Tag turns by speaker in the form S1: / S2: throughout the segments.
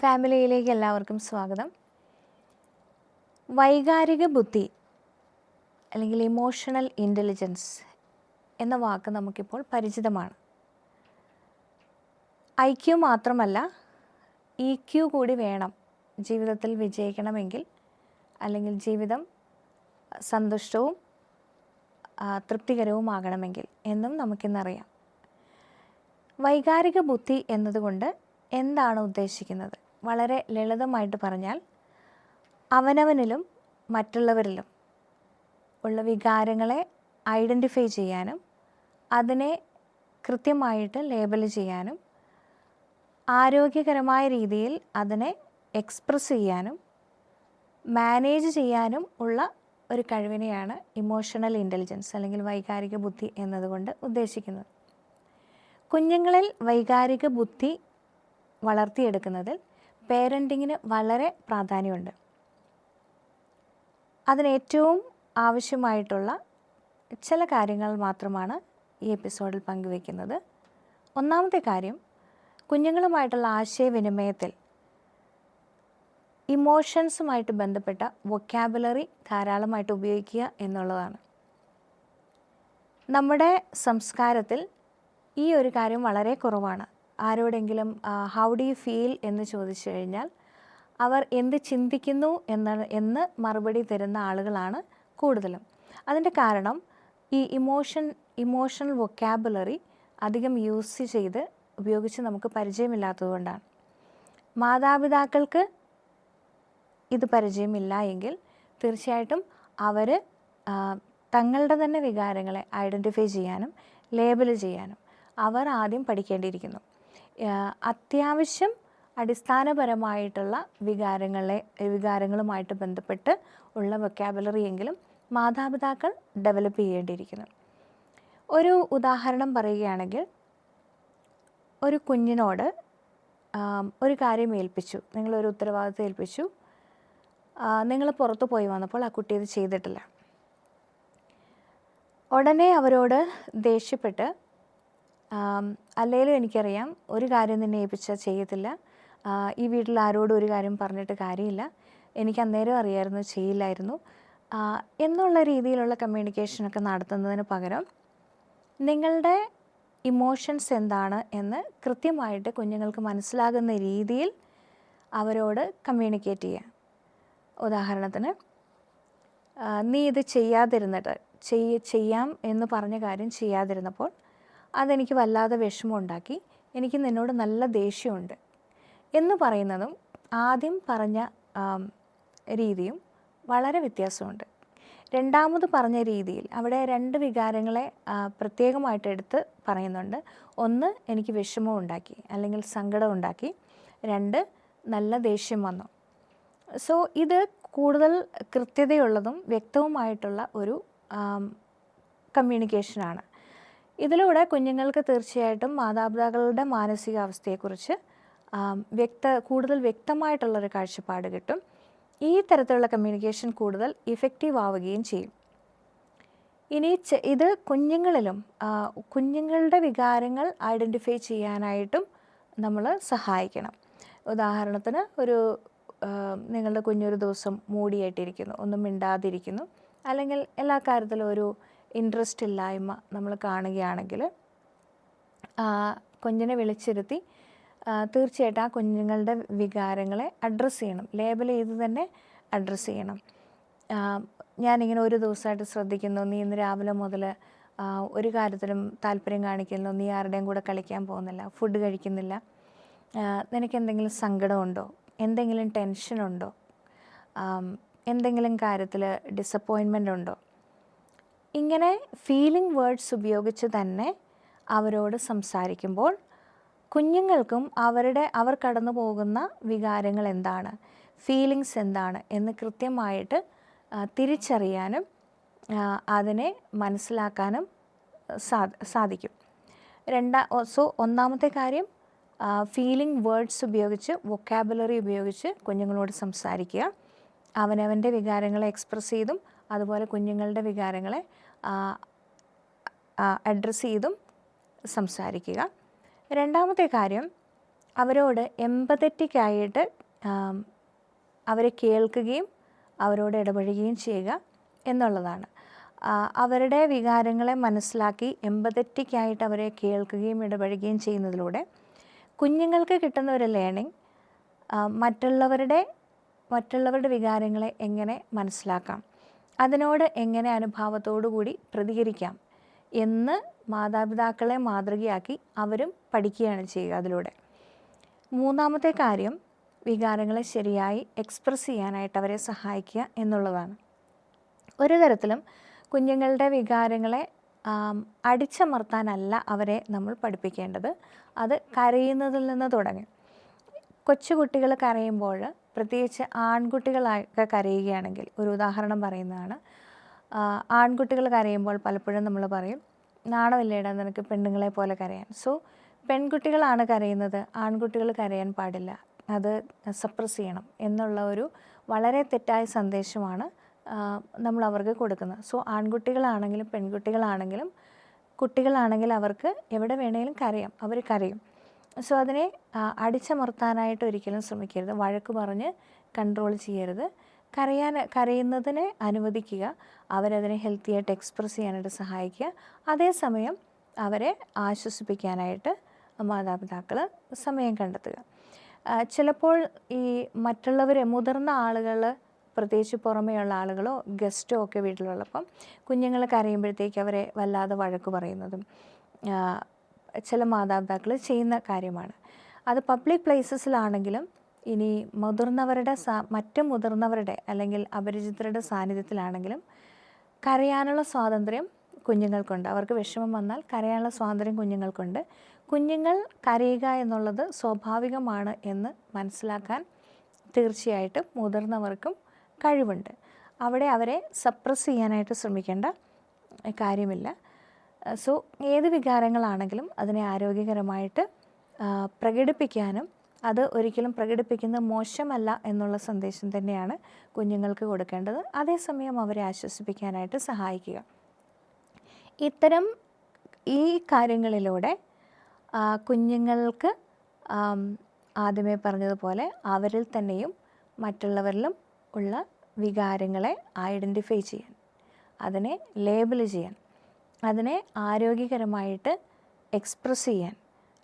S1: ഫാമിലിയിലേക്ക് എല്ലാവർക്കും സ്വാഗതം. വൈകാരിക ബുദ്ധി അല്ലെങ്കിൽ ഇമോഷണൽ ഇന്റലിജൻസ് എന്ന വാക്ക് നമുക്കിപ്പോൾ പരിചിതമാണ്. ഐ ക്യു മാത്രമല്ല ഇ ക്യു കൂടി വേണം ജീവിതത്തിൽ വിജയിക്കണമെങ്കിൽ അല്ലെങ്കിൽ ജീവിതം സന്തുഷ്ടവും തൃപ്തികരവുമാകണമെങ്കിൽ എന്നും നമുക്കിന്നറിയാം. വൈകാരിക ബുദ്ധി എന്നതുകൊണ്ട് എന്താണ് ഉദ്ദേശിക്കുന്നത്? വളരെ ലളിതമായിട്ട് പറഞ്ഞാൽ അവനവനിലും മറ്റുള്ളവരിലും ഉള്ള വികാരങ്ങളെ ഐഡന്റിഫൈ ചെയ്യാനും അതിനെ കൃത്യമായിട്ട് ലേബൽ ചെയ്യാനും ആരോഗ്യകരമായ രീതിയിൽ അതിനെ എക്സ്പ്രസ് ചെയ്യാനും മാനേജ് ചെയ്യാനും ഉള്ള ഒരു കഴിവിനെയാണ് ഇമോഷണൽ ഇന്റലിജൻസ് അല്ലെങ്കിൽ വൈകാരിക ബുദ്ധി എന്നതുകൊണ്ട് ഉദ്ദേശിക്കുന്നത്. കുഞ്ഞുങ്ങളിൽ വൈകാരിക ബുദ്ധി വളർത്തിയെടുക്കുന്നതിൽ പേരന്റിങ്ങിന് വളരെ പ്രാധാന്യമുണ്ട്. അതിനേറ്റവും ആവശ്യമായിട്ടുള്ള ചില കാര്യങ്ങൾ മാത്രമാണ് ഈ എപ്പിസോഡിൽ പങ്കുവയ്ക്കുന്നത്. ഒന്നാമത്തെ കാര്യം കുഞ്ഞുങ്ങളുമായിട്ടുള്ള ആശയവിനിമയത്തിൽ ഇമോഷൻസുമായിട്ട് ബന്ധപ്പെട്ട വൊക്കാബുലറി ധാരാളമായിട്ട് ഉപയോഗിക്കുക എന്നുള്ളതാണ്. നമ്മുടെ സംസ്കാരത്തിൽ ഈ ഒരു കാര്യം വളരെ കുറവാണ്. ആരോടെങ്കിലും ഹൗ ഡു യു ഫീൽ എന്ന് ചോദിച്ചു കഴിഞ്ഞാൽ അവർ എന്ത് ചിന്തിക്കുന്നു എന്ന എന്ന് മറുപടി തരുന്ന ആളുകളാണ് കൂടുതലും. അതിന്റെ കാരണം ഈ ഇമോഷൻ ഇമോഷണൽ വൊക്കാബുലറി അധികം യൂസ് ചെയ്ത് ഉപയോഗിച്ച് നമുക്ക് പരിചയമില്ലാത്തതുകൊണ്ടാണ് മാതാപിതാക്കൾക്ക് ഇത് പരിചയമില്ല എങ്കിൽ തീർച്ചയായിട്ടും അവർ തങ്ങളുടെ തന്നെ വികാരങ്ങളെ ഐഡന്റിഫൈ ചെയ്യാനും ലേബൽ ചെയ്യാനും അവർ ആദ്യം പഠിക്കേണ്ടിയിരിക്കുന്നു. അത്യാവശ്യം അടിസ്ഥാനപരമായിട്ടുള്ള വികാരങ്ങളെ വികാരങ്ങളുമായിട്ട് ബന്ധപ്പെട്ട് ഉള്ള വൊക്കാബുലറി എങ്കിലും മാതാപിതാക്കൾ ഡെവലപ്പ് ചെയ്യേണ്ടിയിരിക്കുന്നു. ഒരു ഉദാഹരണം പറയുകയാണെങ്കിൽ ഒരു കുഞ്ഞിനോട് ഒരു കാര്യം ഏൽപ്പിച്ചു. നിങ്ങളൊരു ഉത്തരവാദിത്വം ഏൽപ്പിച്ചു. നിങ്ങൾ പുറത്ത് പോയി വന്നപ്പോൾ ആ കുട്ടി ഇത് ചെയ്തിട്ടില്ല. ഉടനെ അവരോട് ദേഷ്യപ്പെട്ട് അല്ലെങ്കിലും എനിക്കറിയാം ഒരു കാര്യം തന്നെ ഏൽപ്പിച്ചാൽ ചെയ്യത്തില്ല. ഈ വീട്ടിൽ ആരോടും ഒരു കാര്യം പറഞ്ഞിട്ട് കാര്യമില്ല. എനിക്ക് അന്നേരം അറിയായിരുന്നു ചെയ്യില്ലായിരുന്നു. എന്നുള്ള രീതിയിലുള്ള കമ്മ്യൂണിക്കേഷനൊക്കെ നടത്തുന്നതിന് പകരം നിങ്ങളുടെ ഇമോഷൻസ് എന്താണ് എന്ന് കൃത്യമായിട്ട് കുഞ്ഞുങ്ങൾക്ക് മനസ്സിലാകുന്ന രീതിയിൽ അവരോട് കമ്മ്യൂണിക്കേറ്റ് ചെയ്യുക ഉദാഹരണത്തിന് നീ ഇത് ചെയ്യാതിരുന്നിട്ട് ചെയ്യ ചെയ്യാം എന്ന് പറഞ്ഞ കാര്യം ചെയ്യാതിരുന്നപ്പോൾ അതെനിക്ക് വല്ലാതെ വിഷമമുണ്ടാക്കി. എനിക്ക് നിന്നോട് നല്ല ദേഷ്യമുണ്ട്. എന്ന് പറയുന്നതും ആദ്യം പറഞ്ഞ രീതിയും വളരെ വ്യത്യാസമുണ്ട്. രണ്ടാമത് പറഞ്ഞ രീതിയിൽ അവിടെ രണ്ട് വികാരങ്ങളെ പ്രത്യേകമായിട്ട് എടുത്ത് പറയുന്നുണ്ട്. ഒന്ന് എനിക്ക് വിഷമം ഉണ്ടാക്കി അല്ലെങ്കിൽ സങ്കടം ഉണ്ടാക്കി രണ്ട് നല്ല ദേഷ്യം വന്നു. സോ ഇത് കൂടുതൽ കൃത്യതയുള്ളതും വ്യക്തവുമായിട്ടുള്ള ഒരു കമ്മ്യൂണിക്കേഷനാണ് ഇതിലൂടെ കുഞ്ഞുങ്ങൾക്ക് തീർച്ചയായിട്ടും മാതാപിതാക്കളുടെ മാനസികാവസ്ഥയെക്കുറിച്ച് വ്യക്ത കൂടുതൽ വ്യക്തമായിട്ടുള്ളൊരു കാഴ്ചപ്പാട് കിട്ടും. ഈ തരത്തിലുള്ള കമ്മ്യൂണിക്കേഷൻ കൂടുതൽ ഇഫക്റ്റീവ് ആവുകയും ചെയ്യും. ഇനി ഇത് കുഞ്ഞുങ്ങളിലും കുഞ്ഞുങ്ങളുടെ വികാരങ്ങൾ ഐഡന്റിഫൈ ചെയ്യാനായിട്ടും നമ്മൾ സഹായിക്കണം. ഉദാഹരണത്തിന് ഒരു നിങ്ങളുടെ കുഞ്ഞൊരു ദിവസം മൂടിയായിട്ടിരിക്കുന്നു ഒന്നും മിണ്ടാതിരിക്കുന്നു. അല്ലെങ്കിൽ എല്ലാ കാര്യത്തിലും ഒരു ഇൻട്രസ്റ്റ് ഇല്ലായ്മ നമ്മൾ കാണുകയാണെങ്കിൽ കുഞ്ഞിനെ വിളിച്ചിരുത്തി തീർച്ചയായിട്ടും ആ കുഞ്ഞുങ്ങളുടെ വികാരങ്ങളെ അഡ്രസ്സ് ചെയ്യണം. ലേബൽ ചെയ്ത് തന്നെ അഡ്രസ്സ് ചെയ്യണം. ഞാനിങ്ങനെ ഒരു ദിവസമായിട്ട് ശ്രദ്ധിക്കുന്നു. നീ ഇന്ന് രാവിലെ മുതൽ ഒരു കാര്യത്തിലും താല്പര്യം കാണിക്കുന്നു നീ ആരുടെയും കൂടെ കളിക്കാൻ പോകുന്നില്ല. ഫുഡ് കഴിക്കുന്നില്ല. നിനക്ക് എന്തെങ്കിലും സങ്കടമുണ്ടോ? എന്തെങ്കിലും ടെൻഷനുണ്ടോ എന്തെങ്കിലും കാര്യത്തിൽ ഡിസപ്പോയിൻമെന്റ് ഉണ്ടോ? ഇങ്ങനെ ഫീലിംഗ് വേർഡ്സ് ഉപയോഗിച്ച് തന്നെ അവരോട് സംസാരിക്കുമ്പോൾ കുഞ്ഞുങ്ങൾക്കും അവരുടെ അവർ കടന്നു പോകുന്ന വികാരങ്ങൾ എന്താണ്? ഫീലിങ്സ് എന്താണ്? എന്ന് കൃത്യമായിട്ട് തിരിച്ചറിയാനും അതിനെ മനസ്സിലാക്കാനും സാധിക്കും. രണ്ടാ സോ ഒന്നാമത്തെ കാര്യം ഫീലിംഗ് വേർഡ്സ് ഉപയോഗിച്ച് വൊക്കാബുലറി ഉപയോഗിച്ച് കുഞ്ഞുങ്ങളോട് സംസാരിക്കുക. അവനവന്റെ വികാരങ്ങളെ എക്സ്പ്രസ് ചെയ്തും അതുപോലെ കുഞ്ഞുങ്ങളുടെ വികാരങ്ങളെ അഡ്രസ്സ് ചെയ്തും സംസാരിക്കുക. രണ്ടാമത്തെ കാര്യം അവരോട് എമ്പതറ്റിക്കായിട്ട് അവരെ കേൾക്കുകയും അവരോട് ഇടപഴകുകയും ചെയ്യുക എന്നുള്ളതാണ്. അവരുടെ വികാരങ്ങളെ മനസ്സിലാക്കി എമ്പതറ്റിക്കായിട്ട് അവരെ കേൾക്കുകയും ഇടപഴകുകയും ചെയ്യുന്നതിലൂടെ കുഞ്ഞുങ്ങൾക്ക് കിട്ടുന്ന ഒരു ലേണിംഗ് മറ്റുള്ളവരുടെ മറ്റുള്ളവരുടെ വികാരങ്ങളെ എങ്ങനെ മനസ്സിലാക്കാം? അതിനോട് എങ്ങനെ അനുഭാവത്തോടു കൂടി പ്രതികരിക്കാം എന്ന് മാതാപിതാക്കളെ മാതൃകയാക്കി അവരും പഠിക്കുകയാണ് ചെയ്യുക അതിലൂടെ. മൂന്നാമത്തെ കാര്യം വികാരങ്ങളെ ശരിയായി എക്സ്പ്രസ് ചെയ്യാനായിട്ട് അവരെ സഹായിക്കുക എന്നുള്ളതാണ്. ഒരു തരത്തിലും കുഞ്ഞുങ്ങളുടെ വികാരങ്ങളെ അടിച്ചമർത്താനല്ല അവരെ നമ്മൾ പഠിപ്പിക്കേണ്ടത്. അത് കരയുന്നതിൽ നിന്ന് തുടങ്ങി. കൊച്ചുകുട്ടികൾ കരയുമ്പോൾ പ്രത്യേകിച്ച് ആൺകുട്ടികളൊക്കെ കരയുകയാണെങ്കിൽ ഒരു ഉദാഹരണം പറയുന്നതാണ്. ആൺകുട്ടികൾ കരയുമ്പോൾ പലപ്പോഴും നമ്മൾ പറയും നാണമില്ലേടാ നിനക്ക് പെണ്ണുങ്ങളെ പോലെ കരയാൻ? സോ പെൺകുട്ടികളാണ് കരയുന്നത്. ആൺകുട്ടികൾ കരയാൻ പാടില്ല. അത് സപ്രസ് ചെയ്യണം എന്നുള്ള ഒരു വളരെ തെറ്റായ സന്ദേശമാണ് നമ്മൾ അവർക്ക് കൊടുക്കുന്നത്. സോ ആൺകുട്ടികളാണെങ്കിലും പെൺകുട്ടികളാണെങ്കിലും കുട്ടികളാണെങ്കിൽ അവർക്ക് എവിടെ വേണമെങ്കിലും കരയാം. അവർ കരയും. സോ അതിനെ അടിച്ചമർത്താനായിട്ട് ഒരിക്കലും ശ്രമിക്കരുത്. വഴക്ക് പറഞ്ഞ് കൺട്രോൾ ചെയ്യരുത്. കരയാൻ കരയുന്നതിനെ അനുവദിക്കുക. അവരതിനെ ഹെൽത്തി ആയിട്ട് എക്സ്പ്രസ് ചെയ്യാനായിട്ട് സഹായിക്കുക. അതേസമയം അവരെ ആശ്വസിപ്പിക്കാനായിട്ട് മാതാപിതാക്കൾ സമയം കണ്ടെത്തുക. ചിലപ്പോൾ ഈ മറ്റുള്ളവരെ മുതിർന്ന ആളുകൾ പ്രത്യേകിച്ച് പുറമേയുള്ള ആളുകളോ ഗസ്റ്റോ ഒക്കെ വീട്ടിലുള്ളപ്പം കുഞ്ഞുങ്ങൾ കരയുമ്പോഴത്തേക്ക് അവരെ വല്ലാതെ വഴക്ക് പറയുന്നതും ചില മാതാപിതാക്കൾ ചെയ്യുന്ന കാര്യമാണ്. അത് പബ്ലിക് പ്ലേസസിലാണെങ്കിലും ഇനി മുതിർന്നവരുടെ സാ മറ്റ് മുതിർന്നവരുടെ അല്ലെങ്കിൽ അപരിചിതരുടെ സാന്നിധ്യത്തിലാണെങ്കിലും കരയാനുള്ള സ്വാതന്ത്ര്യം കുഞ്ഞുങ്ങൾക്കുണ്ട്. അവർക്ക് വിഷമം വന്നാൽ കരയാനുള്ള സ്വാതന്ത്ര്യം കുഞ്ഞുങ്ങൾക്കുണ്ട്. കുഞ്ഞുങ്ങൾ കരയുക എന്നുള്ളത് സ്വാഭാവികമാണ് എന്ന് മനസ്സിലാക്കാൻ തീർച്ചയായിട്ടും മുതിർന്നവർക്കും കഴിവുണ്ട്. അവിടെ അവരെ സപ്രസ് ചെയ്യാനായിട്ട് ശ്രമിക്കേണ്ട കാര്യമില്ല. സോ ഏത് വികാരങ്ങളാണെങ്കിലും അതിനെ ആരോഗ്യകരമായിട്ട് പ്രകടിപ്പിക്കാനും അത് ഒരിക്കലും പ്രകടിപ്പിക്കുന്നത് മോശമല്ല എന്നുള്ള സന്ദേശം തന്നെയാണ് കുഞ്ഞുങ്ങൾക്ക് കൊടുക്കേണ്ടത്. അതേസമയം അവരെ ആശ്വസിപ്പിക്കാനായിട്ട് സഹായിക്കുക. ഇത്തരം ഈ കാര്യങ്ങളിലൂടെ കുഞ്ഞുങ്ങൾക്ക് ആദ്യമേ പറഞ്ഞതുപോലെ അവരിൽ തന്നെയും മറ്റുള്ളവരിലും ഉള്ള വികാരങ്ങളെ ഐഡന്റിഫൈ ചെയ്യാൻ അതിനെ ലേബിൾ ചെയ്യാൻ അതിനെ ആരോഗ്യകരമായിട്ട് എക്സ്പ്രസ് ചെയ്യാൻ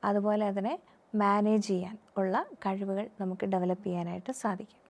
S1: അതുപോലെ അതിനെ മാനേജ് ചെയ്യാൻ ഉള്ള കഴിവുകൾ നമുക്ക് ഡെവലപ്പ് ചെയ്യാനായിട്ട് സാധിക്കും.